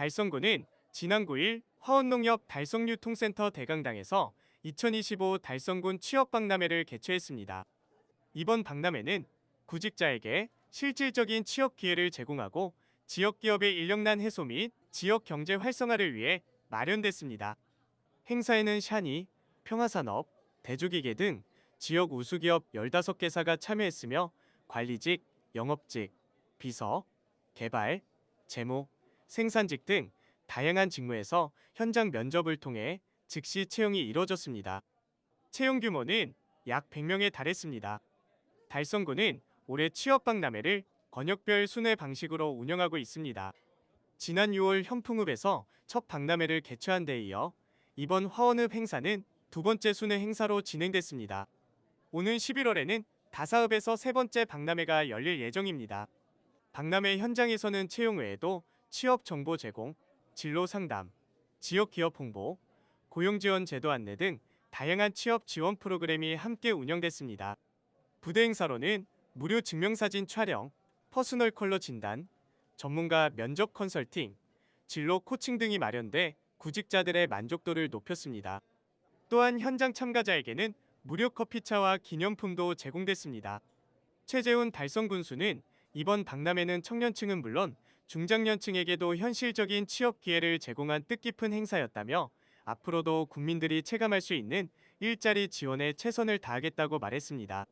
달성군은 지난 9일 화원농협 달성유통센터 대강당에서 2025 달성군 취업박람회를 개최했습니다. 이번 박람회는 구직자에게 실질적인 취업 기회를 제공하고 지역 기업의 인력난 해소 및 지역 경제 활성화를 위해 마련됐습니다. 행사에는 샤니, 평화산업, 대주기계 등 지역 우수기업 15개사가 참여했으며 관리직, 영업직, 비서, 개발, 재무, 생산직 등 다양한 직무에서 현장 면접을 통해 즉시 채용이 이뤄졌습니다. 채용 규모는 약 100명에 달했습니다. 달성군은 올해 취업박람회를 권역별 순회 방식으로 운영하고 있습니다. 지난 6월 현풍읍에서 첫 박람회를 개최한 데 이어 이번 화원읍 행사는 두 번째 순회 행사로 진행됐습니다. 오는 11월에는 다사읍에서 세 번째 박람회가 열릴 예정입니다. 박람회 현장에서는 채용 외에도 취업 정보 제공, 진로 상담, 지역 기업 홍보, 고용 지원 제도 안내 등 다양한 취업 지원 프로그램이 함께 운영됐습니다. 부대 행사로는 무료 증명사진 촬영, 퍼스널 컬러 진단, 전문가 면접 컨설팅, 진로 코칭 등이 마련돼 구직자들의 만족도를 높였습니다. 또한 현장 참가자에게는 무료 커피차와 기념품도 제공됐습니다. 최재훈 달성 군수는 이번 박람회는 청년층은 물론 중장년층에게도 현실적인 취업 기회를 제공한 뜻깊은 행사였다며 앞으로도 국민들이 체감할 수 있는 일자리 지원에 최선을 다하겠다고 말했습니다.